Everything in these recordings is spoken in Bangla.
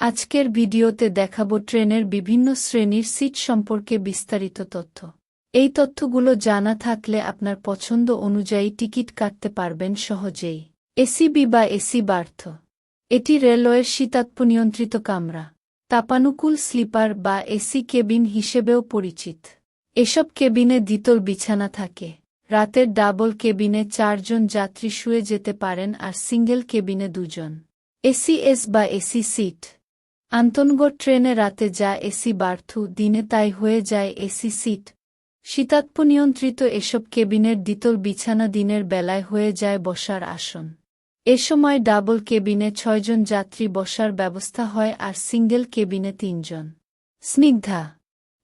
আজকের ভিডিওতে দেখাব ট্রেনের বিভিন্ন শ্রেণির সিট সম্পর্কে বিস্তারিত তথ্য। এই তথ্যগুলো জানা থাকলে আপনার পছন্দ অনুযায়ী টিকিট কাটতে পারবেন সহজেই। এসিবি বা এসি বার্থ। এটি রেলওয়ের শীতাত্ম নিয়ন্ত্রিত কামরা। তাপানুকুল স্লিপার বা এসি কেবিন হিসেবেও পরিচিত। এসব কেবিনে দ্বিতল বিছানা থাকে। রাতের ডাবল কেবিনে চারজন যাত্রী শুয়ে যেতে পারেন আর সিঙ্গেল কেবিনে দুজন। এসিএস বা এসি সিট। আন্তনগড় ট্রেনে রাতে যা এসি বার্থু, দিনে তাই হয়ে যায় এসি সিট। শীতাত্ম নিয়ন্ত্রিত এসব কেবিনের দ্বিতল বিছানা দিনের বেলায় হয়ে যায় বসার আসন। এ সময় ডাবল কেবিনে ছয়জন যাত্রী বসার ব্যবস্থা হয় আর সিঙ্গেল কেবিনে তিনজন। স্নিগ্ধা।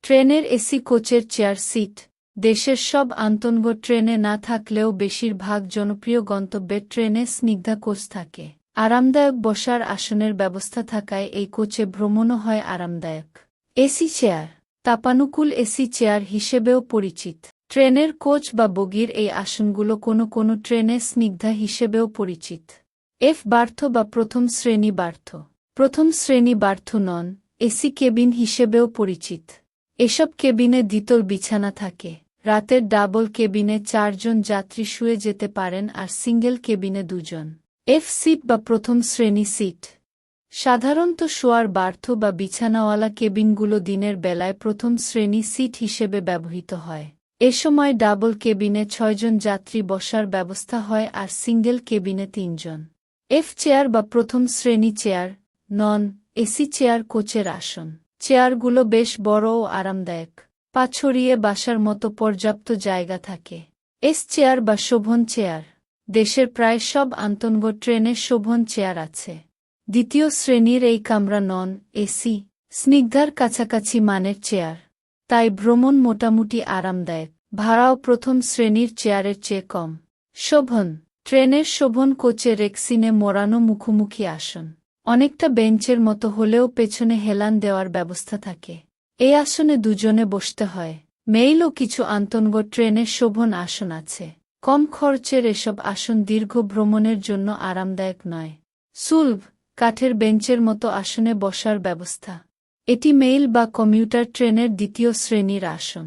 ট্রেনের এসি কোচের চেয়ার সিট। দেশের সব আন্তনগড় ট্রেনে না থাকলেও বেশিরভাগ জনপ্রিয় গন্তব্যের ট্রেনে স্নিগ্ধা কোচ থাকে। আরামদায়ক বসার আসনের ব্যবস্থা থাকায় এই কোচে ভ্রমণও হয় আরামদায়ক। এসি চেয়ার তাপানুকুল এসি চেয়ার হিসেবেও পরিচিত। ট্রেনের কোচ বা বগির এই আসনগুলো কোনো কোনো ট্রেনে স্নিগ্ধা হিসেবেও পরিচিত। এফ বার্থ বা প্রথম শ্রেণি বার্থ। প্রথম শ্রেণি বার্থ নন এসি কেবিন হিসেবেও পরিচিত। এসব কেবিনে দ্বিতল বিছানা থাকে। রাতের ডাবল কেবিনে চারজন যাত্রী শুয়ে যেতে পারেন আর সিঙ্গেল কেবিনে দুজন। এফ সিট বা প্রথম শ্রেণি সিট সাধারণত শোয়ার বার্থ বা বিছানাওয়ালা কেবিনগুলো দিনের বেলায় প্রথম শ্রেণি সিট হিসেবে ব্যবহৃত হয়। এ সময় ডাবল কেবিনে ছয়জন যাত্রী বসার ব্যবস্থা হয় আর সিঙ্গেল কেবিনে তিনজন। এফ চেয়ার বা প্রথম শ্রেণি চেয়ার নন এসি চেয়ার কোচের আসন। চেয়ারগুলো বেশ বড় ও আরামদায়ক। পা ছড়িয়ে বাসার মতো পর্যাপ্ত জায়গা থাকে। এস চেয়ার বা শোভন চেয়ার দেশের প্রায় সব আন্তনগড় ট্রেনে শোভন চেয়ার আছে। দ্বিতীয় শ্রেণির এই কামরা নন, এসি, স্নিগ্ধার কাছাকাছি মানের চেয়ার। তাই ভ্রমণ মোটামুটি আরামদায়ক। ভাড়াও প্রথম শ্রেণির চেয়ারের চেয়ে কম। শোভন, ট্রেনের শোভন কোচে রেক্সিনে মোড়ানো মুখোমুখি আসন। অনেকটা বেঞ্চের মতো হলেও পেছনে হেলান দেওয়ার ব্যবস্থা থাকে। এই আসনে দুজনে বসতে হয়। মেইলও কিছু আন্তনগড় ট্রেনের শোভন আসন আছে। কম খরচের এসব আসন দীর্ঘ ভ্রমণের জন্য আরামদায়ক নয়। সুলভ, কাঠের বেঞ্চের মতো আসনে বসার ব্যবস্থা। এটি মেইল বা কমিউটার ট্রেনের দ্বিতীয় শ্রেণির আসন।